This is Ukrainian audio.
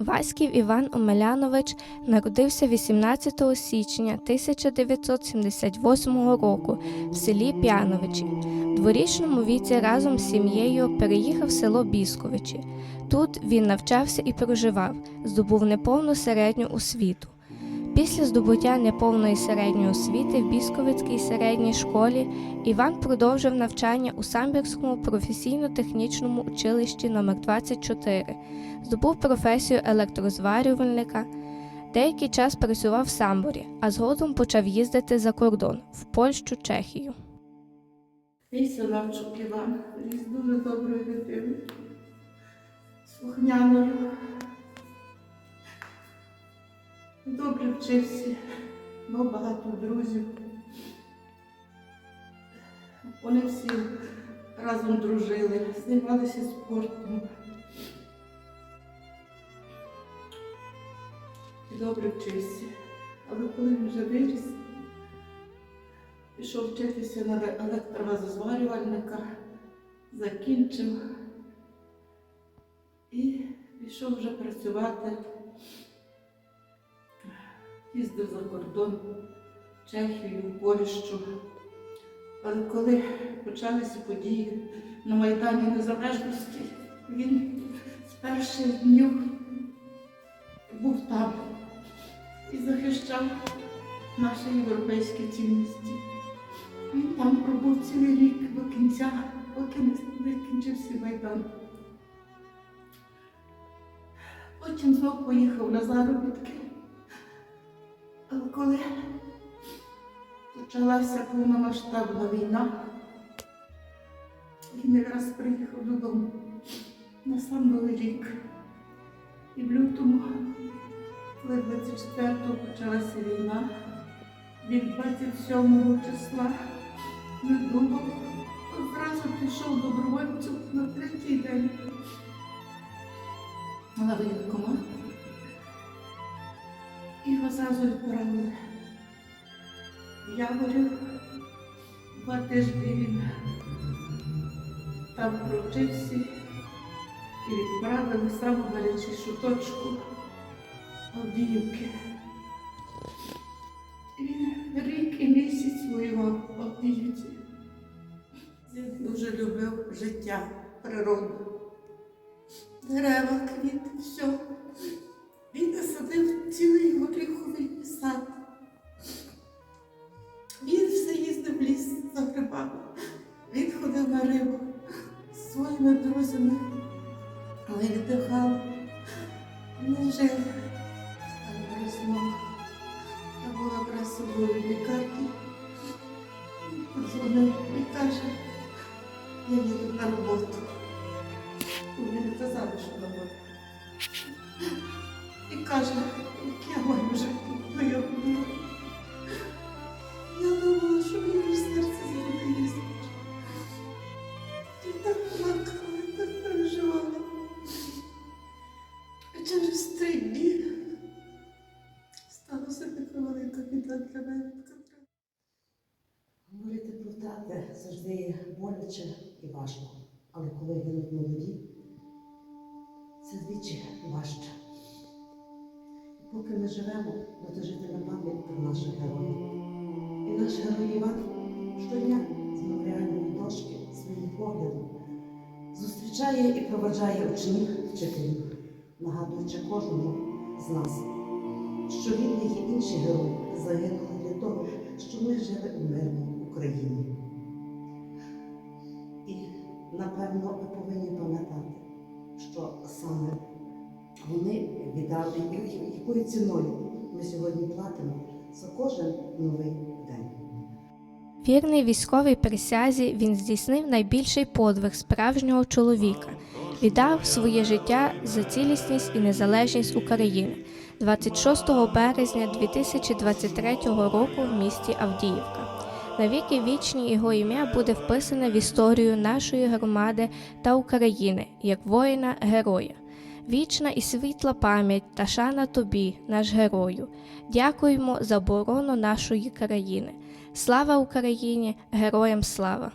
Васьків Іван Омелянович народився 18 січня 1978 року в селі П'яновичі. В дворічному віці разом з сім'єю переїхав в село Бісковичі. Тут він навчався і проживав, здобув неповну середню освіту. Після здобуття неповної середньої освіти в Бісковицькій середній школі Іван продовжив навчання у Самбірському професійно-технічному училищі номер 24 здобув професію електрозварювальника. Деякий час працював в Самборі, а згодом почав їздити за кордон в Польщу, Чехію. Іван ріс дуже доброю дитиною, слухняною. Добре вчився, мав багато друзів. Вони всі разом дружили, займалися спортом. І добре вчився. Але коли він вже виріс, пішов вчитися на електровазозварювальника, закінчив і пішов вже працювати. Їздив за кордон, в Чехію, в Польщу. Але коли почалися події на Майдані Незалежності, він з перших днів був там і захищав наші європейські цінності. Він там пробув цілий рік до кінця, поки не закінчився Майдан. Потім знов поїхав на заробітки. Коли почалася повномасштабна війна, він якраз приїхав додому на сам Новий рік. І в лютому, коли 24-го почалася війна, він 27 числа не думав, одразу пішов добровольцем на третій день. На воєнкомат. І зразу відправили. в Яворів. Два тижні він там провчився і відправили в саму гарячішу точку Авдіївки. Він рік і місяць воював в Авдіївці. Він дуже любив життя, природу, дерева, квіти, все. Своїми друзями. Вони віддихали. Вони жили. Там весною. Я була якраз собою в лікарні. Подзвонив і каже, я їду на роботу. Мені не казали, що на роботу. І каже, втрати завжди є боляче і важко. Але коли гинуть молоді, це двічі важче. Поки ми живемо, буде жити на пам'ять про наших героїв. І наш герой Іван щодня з меморіальної дошки своїм поглядом зустрічає і проведжає учнів вчителів, нагадуючи кожному з нас, що він і інші герої загинули для того, щоб ми жили у мирній Україні. Напевно ми повинні пам'ятати, що саме вони віддали, якою ціною ми сьогодні платимо за кожен новий день. Вірний військовій присязі, він здійснив найбільший подвиг справжнього чоловіка, віддав своє життя за цілісність і незалежність України 26 березня 2023 року в місті Авдіївка. Навіки вічні його ім'я буде вписане в історію нашої громади та України як воїна-героя. Вічна і світла пам'ять та шана тобі, наш герою. Дякуємо за оборону нашої країни. Слава Україні! Героям слава!